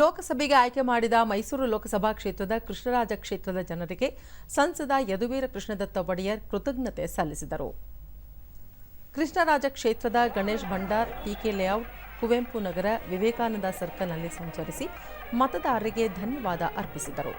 ಲೋಕಸಭೆಗೆ ಆಯ್ಕೆ ಮಾಡಿದ ಮೈಸೂರು ಲೋಕಸಭಾ ಕ್ಷೇತ್ರದ ಕೃಷ್ಣರಾಜ ಕ್ಷೇತ್ರದ ಜನರಿಗೆ ಸಂಸದ ಯದುವೀರ ಕೃಷ್ಣದತ್ತ ಒಡೆಯರ್ ಕೃತಜ್ಞತೆ ಸಲ್ಲಿಸಿದರು. ಕೃಷ್ಣರಾಜ ಕ್ಷೇತ್ರದ ಗಣೇಶ್ ಭಂಡಾರ್ ಟಿಕೆ ಲೇಔಟ್, ಕುವೆಂಪು ನಗರ, ವಿವೇಕಾನಂದ ಸರ್ಕಲ್ನಲ್ಲಿ ಸಂಚರಿಸಿ ಮತದಾರರಿಗೆ ಧನ್ಯವಾದ ಅರ್ಪಿಸಿದರು.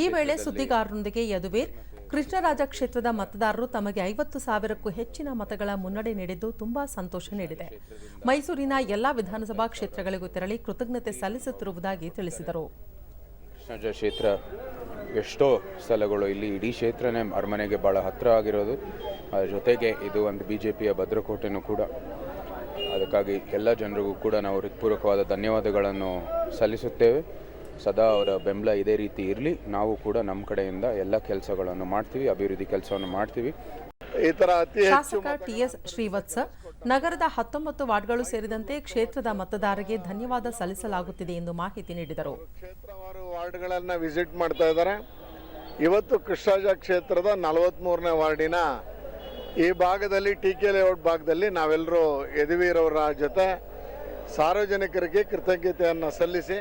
ಈ ವೇಳೆ ಸುದ್ದಿಗಾರರೊಂದಿಗೆ ಯದುವೀರ್. ಕೃಷ್ಣರಾಜ ಕ್ಷೇತ್ರದ ಮತದಾರರು ತಮಗೆ ಐವತ್ತು ಸಾವಿರಕ್ಕೂ ಹೆಚ್ಚಿನ ಮತಗಳ ಮುನ್ನಡೆ ನೀಡಿದ್ದು ತುಂಬಾ ಸಂತೋಷ ನೀಡಿದೆ. ಮೈಸೂರಿನ ಎಲ್ಲಾ ವಿಧಾನಸಭಾ ಕ್ಷೇತ್ರಗಳಿಗೂ ತೆರಳಿ ಕೃತಜ್ಞತೆ ಸಲ್ಲಿಸುತ್ತಿರುವುದಾಗಿ ತಿಳಿಸಿದರು. ಕೃಷ್ಣರಾಜ ಕ್ಷೇತ್ರ ಎಷ್ಟೋ ಸ್ಥಳಗಳು ಇಲ್ಲಿ ಇಡೀ ಕ್ಷೇತ್ರನೇ ಅರಮನೆಗೆ ಭಾಳ ಹತ್ತಿರ ಆಗಿರೋದು. ಅದರ ಜೊತೆಗೆ ಇದು ಒಂದು ಬಿ ಜೆ ಪಿಯ ಭದ್ರಕೋಟೆನೂ ಕೂಡ. ಅದಕ್ಕಾಗಿ ಎಲ್ಲ ಜನರಿಗೂ ಕೂಡ ನಾವು ಹೃತ್ಪೂರ್ವಕವಾದ ಧನ್ಯವಾದಗಳನ್ನು ಸಲ್ಲಿಸುತ್ತೇವೆ. ಸದಾ ಅವರ ಬೆಂಬಲ ಇದೇ ರೀತಿ ಇರಲಿ. ನಾವು ಕೂಡ ನಮ್ಮ ಕಡೆಯಿಂದ ಎಲ್ಲ ಕೆಲಸಗಳನ್ನು ಮಾಡ್ತೀವಿ ಅಭಿವೃದ್ಧಿ ಕೆಲಸವನ್ನು ಮಾಡ್ತೀವಿ. ಈ ತರ ಅತಿ ಶಾಸಕ ಟಿಎಸ್ ಶ್ರೀವತ್ಸ ನಗರದ ಹತ್ತೊಂಬತ್ತು ವಾರ್ಡ್ಗಳು ಸೇರಿದಂತೆ ಕ್ಷೇತ್ರದ ಮತದಾರರಿಗೆ ಧನ್ಯವಾದ ಸಲ್ಲಿಸಲಾಗುತ್ತಿದೆ ಎಂದು ಮಾಹಿತಿ ನೀಡಿದರು. ಕ್ಷೇತ್ರವಾರು ವಾರ್ಡ್ಗಳನ್ನು ವಿಸಿಟ್ ಮಾಡ್ತಾ ಇದ್ದಾರೆ. ಇವತ್ತು ಕೃಷ್ಣರಾಜ ಕ್ಷೇತ್ರದ ನಲವತ್ತ್ಮೂರನೇ ವಾರ್ಡಿನ ಈ ಭಾಗದಲ್ಲಿ ಟಿ ಕೆ ಲೇಔಟ್ ಭಾಗದಲ್ಲಿ ನಾವೆಲ್ಲರೂ ಯದುವೀರವರ ಜೊತೆ ಸಾರ್ವಜನಿಕರಿಗೆ ಕೃತಜ್ಞತೆಯನ್ನು ಸಲ್ಲಿಸಿ